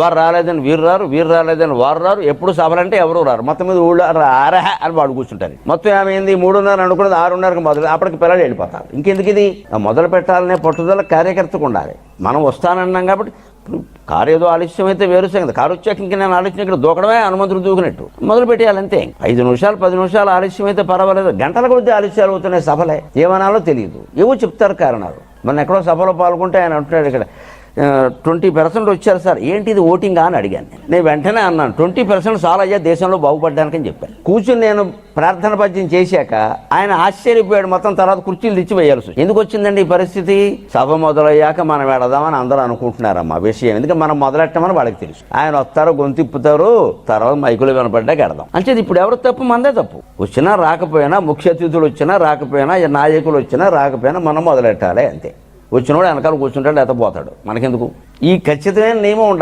వారు రాలేదని వీరు రారు వీరు రాలేదని వారు రారు ఎప్పుడు సభలంటే ఎవరు రారు. మొత్తం మీద ఊళ్ళో ఆరహ అని వాడు కూర్చుంటారు మొత్తం ఏమైంది? మూడున్నర అనుకున్నది ఆరున్నరకు మొదలు అప్పటికి పిల్లలు వెళ్ళిపోతారు. ఇంకెందుకు ఇది? మొదలు పెట్టాలనే పట్టుదల కార్యకర్తకు ఉండాలి. మనం వస్తానన్నాం కాబట్టి కారు ఏదో ఆలస్యం అయితే వేరు సంగతి. కారు వచ్చాక ఇంక నేను ఆలోచన ఇక్కడ దూకడమే హనుమంతుడు దూకినట్టు. మొదలు పెట్టేయాలంతే ఐదు నిమిషాలు పది నిమిషాలు ఆలస్యం అయితే పర్వాలేదు. గంటల కొద్దీ ఆలస్యాలు అవుతున్నాయి సభలే. ఏమనాలో తెలియదు. ఏవో చెప్తారు కారణాలు? మన ఎక్కడో సభలో పాల్గొంటే ఆయన అంటున్నాడు ఇక్కడ. ట్వంటీ పర్సెంట్ వచ్చారు సార్. ఏంటి ఇది ఓటింగ్ అని అడిగాను నేను. నేను వెంటనే అన్నాను ట్వంటీ పర్సెంట్ సాల్ అయ్యా దేశంలో బాగుపడడానికని చెప్పాను కూర్చుని నేను ప్రార్థన పద్యం చేశాక ఆయన ఆశ్చర్యపోయాడు. మొత్తం తర్వాత కుర్చీలు తెచ్చి వేయాల్సి ఎందుకు వచ్చిందండి ఈ పరిస్థితి? సభ మొదలయ్యాక మనం వెడదామని అందరూ అనుకుంటున్నారమ్మా విషయం. ఎందుకంటే మనం మొదలెట్టమని వాళ్ళకి తెలుసు. ఆయన వస్తారు గొంతిప్పుతారు తర్వాత మైకులు వినపడ్డాక వెడదాం అంటే ఇప్పుడు ఎవరు తప్పు? మందే తప్పు. వచ్చినా రాకపోయినా ముఖ్య అతిథులు వచ్చినా రాకపోయినా నాయకులు వచ్చినా రాకపోయినా మనం మొదలెట్టాలి అంతే. వచ్చినోడు వెనకాల కూర్చుంటాడు లేకపోతే పోతాడు. మనకెందుకు? ఈ ఖచ్చితమైన నియమం ఉండాలి.